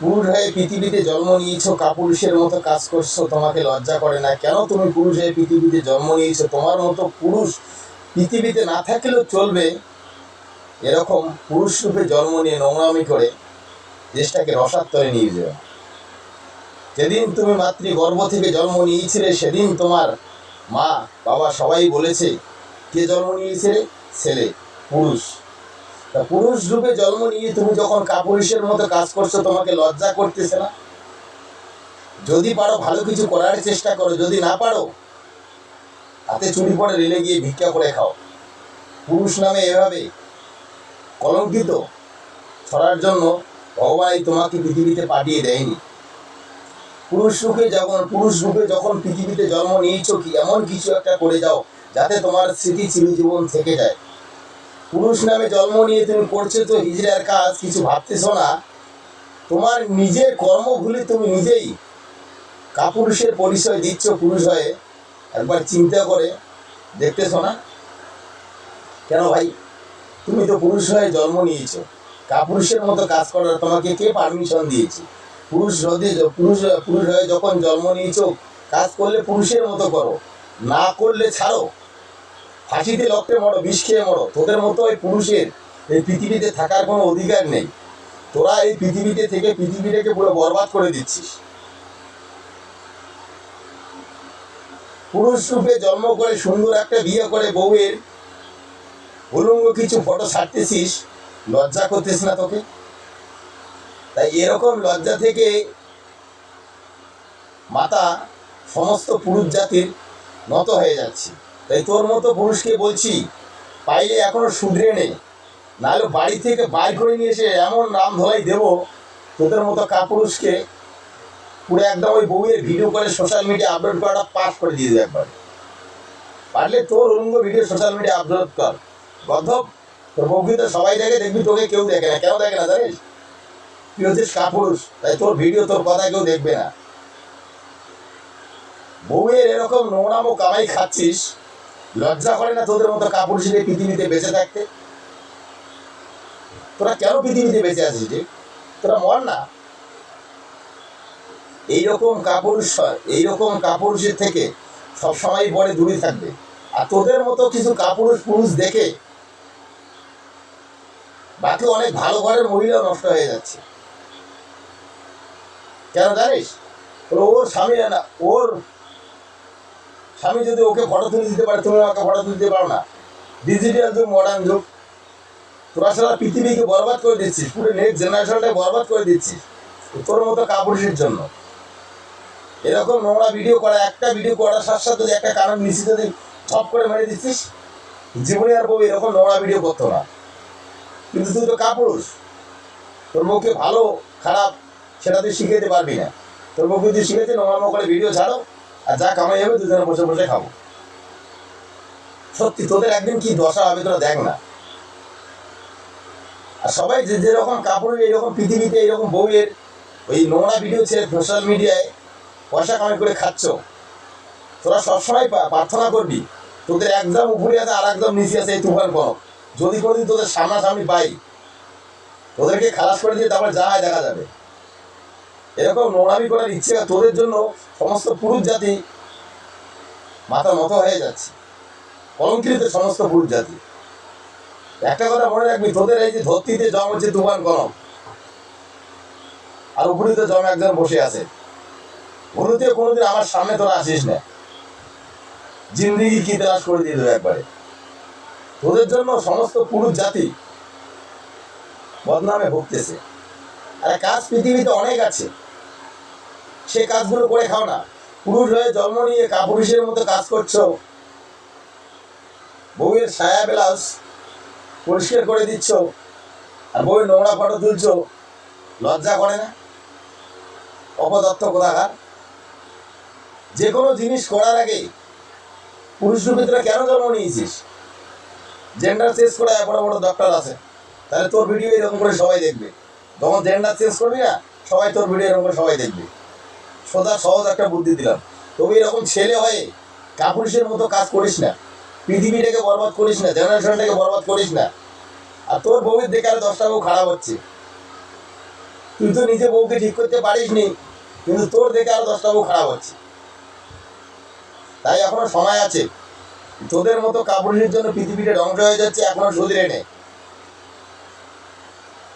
পুরুষ হয়ে পৃথিবীতে জন্ম নিয়েছো, কাপুরুষের মতো কাজ করছ, তোমাকে লজ্জা করে না। কেন তুমি পুরুষ হয়ে পৃথিবীতে জন্ম নিয়েছো? তোমার মতো পুরুষ পৃথিবীতে না থাকলেও চলবে। এরকম পুরুষ রূপে জন্ম নিয়ে নোংরামি করে দেশটাকে রসাত্তরে নিয়ে যাও। যেদিন তুমি মাতৃগর্ভ থেকে জন্ম নিয়েছিলে, সেদিন তোমার মা, বাবা সবাই বলেছে, কে জন্ম নিয়েছে ছেলে, পুরুষ। পুরুষ রূপে জন্ম নিয়ে তুমি যখন কাপুরুষের মতো কাজ করছ, তোমাকে লজ্জা করতেছে না? যদি পারো ভালো কিছু করার চেষ্টা করো, যদি না পারো হাতে চুরি পরে রেলে গিয়ে ভিক্ষা করে খাও। পুরুষ নামে এভাবে কলঙ্কিত ছড়ার জন্য ভগবান তোমাকে পৃথিবীতে পাঠিয়ে দেয়নি। পুরুষ রূপে যখন, পুরুষ রূপে যখন পৃথিবীতে জন্ম নিয়েছো কি, এমন কিছু একটা করে যাও, যাতে তোমার স্মৃতি চিরজীবন থেকে যায়। পুরুষ নামে জন্ম নিয়ে তুমি করছ তো হিজড়ার কাজ কিছু ভাবতেছো না। তোমার নিজের কর্ম ভুলে তুমি নিজেই কাপুরুষের পরিচয় দিচ্ছ পুরুষ হয়ে। একবার চিন্তা করে দেখতেছো না? কেন ভাই? তুমি তো পুরুষ হয়ে জন্ম নিয়েছো। কাপুরুষের মতো কাজ করার তোমাকে কে পারমিশন দিয়েছে? পুরুষ যদি পুরুষ পুরুষ হয়ে যখন জন্ম নিয়েছো, কাজ করলে পুরুষের মতো করো। না করলে ছাড়ো। ফাঁসিতে লক্ষ্যে মরো, বিষ খেয়ে মরো। তোদের মতো ওই পুরুষের এই পৃথিবীতে থাকার কোনো অধিকার নেই। তোরা এই পৃথিবীতে থেকে পৃথিবীটাকে পুরো বরবাদ করে দিচ্ছিস। পুরুষ রূপে জন্ম করে সুন্দর একটা বিয়ে করে বউয়ের, উলঙ্গ কিছু ফটো ছাড়তেছিস, লজ্জা করতেছিস না তোকে? তাই এরকম লজ্জা থেকে মাতা সমস্ত পুরুষ জাতির নত হয়ে যাচ্ছে। তাই তোর মতো পুরুষকে বলছি, পাইলে এখনও শুধরে নে। নাহলে বাড়ি থেকে বাইর করে নিয়ে এসে এমন নাম ধলাই দেবো, তোদের মতো কাপুরুষকে পুরো একদম ওই বউয়ের ভিডিও করে সোশ্যাল মিডিয়া আপলোড করাটা পাস করে দিয়ে দেবে একবার। পারলে তোর উলঙ্গ ভিডিও সোশ্যাল মিডিয়া আপলোড কর। গদ্ধব তোর বউকে তো সবাই দেখে, দেখবি তোকে কেউ দেখে না। কেন দেখে না, জানিস? তুই হচ্ছিস কাপুরুষ, তাই তোর ভিডিও তোর কথা কেউ দেখবে না। বউয়ের এরকম নোংরামো কামাই খাচ্ছিস লজ্জা করে না তোদের মতো কাপড় এই পৃথিবীতে বেঁচে থাকতে? তোরা কেন পৃথিবীতে বেঁচে আছিস রে? তোরা মর না। এইরকম কাপুরুষ এইরকম কাপুরুষের থেকে সবসময় পরে দূরে থাকবে। আর তোদের মতো কিছু কাপুরুষ পুরুষ দেখে বাকি অনেক ভালো ঘরের মহিলা নষ্ট হয়ে যাচ্ছে। কেন জানিস? ওর স্বামী না, ওর স্বামী যদি ওকে ফটো তুলে দিতে পারে, তুমি আমাকে ফটো তুলে দিতে পারো না। ডিজিটাল যুগ মডার্ন যুগ। তোরা সারা পৃথিবীকে বরবাদ করে দিচ্ছিস, পুরো নেক্সট জেনারেশনটাকে বরবাদ করে দিচ্ছিস, তোর মতো কাপুরুষের জন্য। এরকম নোংরা ভিডিও করা, একটা ভিডিও করার সাথে সাথে যদি একটা কারণ মিশিয়ে যদি সব করে মেরে দিচ্ছিস, জীবনে আর বউ এরকম নোংরা ভিডিও করতো না। কিন্তু তুই তো কাপুরুষ। তোর বউকে ভালো, খারাপ, সেটা তুই শিখাতে পারবি না। তোর বউকে তুই শিখেছে নোংরামো করে ভিডিও ছাড়ো। আর যা কামাই হবে, দুজনে বসে বসে খাব। সত্যি, তোদের একদিন কি দশা হবে তোরা দেখ না। আর সবাই যে যেরকম কাপড় এইরকম পৃথিবীতে এইরকম বউয়ের ওই নোংরা ভিডিও ছেড়ে সোশ্যাল মিডিয়ায় পয়সা কামাই করে খাচ্ছ, তোরা সবসময় প্রার্থনা করবি, তোদের একদম উপরে আছে, আর একদম নিচে আছে এই তুফান কনক যদি কোনোদিন তোদের সামনাসামনি পাই, তোদেরকে খালাস করে দিয়ে তারপর যা হয় দেখা যাবে। এরকম নোংরামি করার ইচ্ছে তোদের জন্য সমস্ত পুরুষ জাতি মাথা মতো হয়ে যাচ্ছে। কলঙ্কিত সমস্ত পুরুষ জাতি। একটা কথা মনে রাখবি, তোদের এই যে ধরতিতে জম হচ্ছে তুফান গরম আর উপরিতে জম একজন বসে আছে। অনুতে কোনোদিন আমার সামনে তোরা আসিস না। জিন্দিগি কি তালাশ করে দিয়ে দেবে একবারে। তোদের জন্য সমস্ত পুরুষ জাতি বদনামে ভুগতেছে। আর কাজ পৃথিবীতে অনেক আছে। সে কাজগুলো করে খাও না। পুরুষ হয়ে জন্ম নিয়ে কাপুরুষের মতো কাজ করছ। বউয়ের ছায়া ব্লাউজ পরিষ্কার করে দিচ্ছ আর বউয়ের নোংরা ফটো তুলছ। লজ্জা করে না? অপদত্ত কোথাকার? যে কোনো জিনিস করার আগে পুরুষ রূপে তোরা কেন জন্ম নিয়েছিস? জেন্ডার চেঞ্জ করে বড় বড় ডক্টর আছে। তাহলে তোর ভিডিও এরকম করে সবাই দেখবে। তখন জেন্ডার চেঞ্জ করবি না, সবাই তোর ভিডিও এরকম করে সবাই দেখবে। সোজা সহজ একটা বুদ্ধি দিলাম। তবে এরকম ছেলে হয়ে কাপুরুষের মতো কাজ করিস না। পৃথিবীটাকে বরবাদ করিস না, জেনারেশনটাকে বরবাদ করিস না। আর তোর বউয়ের দেখে আরও দশটা বউ খারাপ হচ্ছে। তুই তো নিজে বউকে ঠিক করতে পারিস নি, কিন্তু তোর দেখে আরও দশটা বউ খারাপ হচ্ছে। তাই এখনও সময় আছে। তোদের মতো কাপড়ের জন্য পৃথিবীটা ধ্বংস হয়ে যাচ্ছে, এখনও সুধরে নে।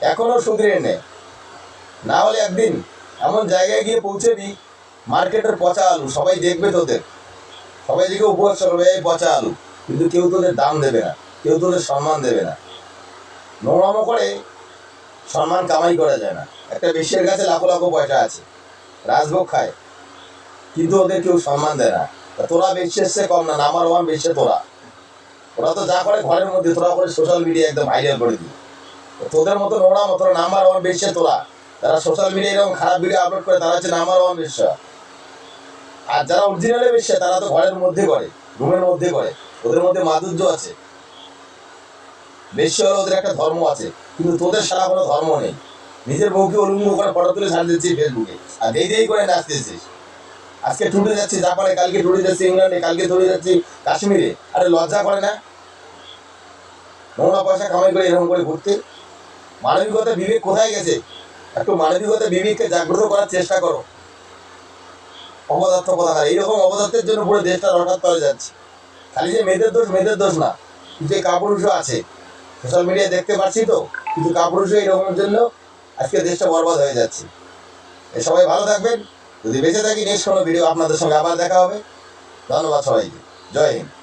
এখনও সুধরে নে। না হলে একদিন এমন জায়গায় গিয়ে পৌঁছেবি মার্কেটের পচা আলু, সবাই দেখবে তোদের। সবাই দিকে উপহাস করবে এই পচা আলু। কিন্তু কেউ তোদের দাম দেবে না, কেউ তোদের সম্মান দেবে না। নোংরামো করে সম্মান কামাই করা যায় না। একটা বিশ্বের কাছে লাখো লাখো পয়সা আছে, রাজভোগ খায়, কিন্তু ওদের কেউ সম্মান দেয় না। তোরা বেশি সে কম না নাম্বার ওয়ান বেশি তোরা। ওরা তো যা করে ঘরের মধ্যে, তোরা করে সোশ্যাল মিডিয়া একদম ভাইরাল করে দিই তোদের মতো নোংরা মতো নাম্বার ওয়ান বেশি তোরা। যারা সোশ্যাল মিডিয়া এরকম খারাপ ভিডিও আপলোড করে, তারা হচ্ছে নাম্বার ওয়ান বেশ্য আর যারা অরিজিনালে বেশ্যা তারা তো ঘরের মধ্যে করে রুমের মধ্যে করে, ওদের মধ্যে মাধুর্য আছে। বেশ্যা হলো ওদের একটা ধর্ম আছে, কিন্তু তোদের সারা কোনো ধর্ম নেই। নিজের বউকে উলঙ্গ করে ফটো তুলে ছাড় দিচ্ছিস ফেসবুকে আর দেই দেই করে নাচতেছিস। আজকে টুটে যাচ্ছি জাপানে কালকে টুটে যাচ্ছি ইংল্যান্ডে, কালকে টুটে যাচ্ছি কাশ্মীরে। আরে লজ্জা করে না? নোংরা পয়সা কামাই করে এরকম করে ঘুরতে? মানবিকতা বিবেক কোথায় গেছে? একটু মানবিকতা বিবেককে জাগ্রত করার চেষ্টা করো। অপদার্থ কথা এইরকম অপদার্থের জন্য পুরো দেশটা হঠাৎ করে যাচ্ছে। খালি যে মেয়েদের দোষ মেয়েদের দোষ না যে কাপুরুষও আছে। সোশ্যাল মিডিয়ায় দেখতে পাচ্ছি তো কিন্তু কাপুরুষও এরকমের জন্য আজকে দেশটা বরবাদ হয়ে যাচ্ছে। এ সবাই ভালো থাকবেন। যদি বেঁচে থাকি নেক্সট কোনো ভিডিও আপনাদের সঙ্গে আবার দেখা হবে। ধন্যবাদ সবাইকে। জয় হিন্দ।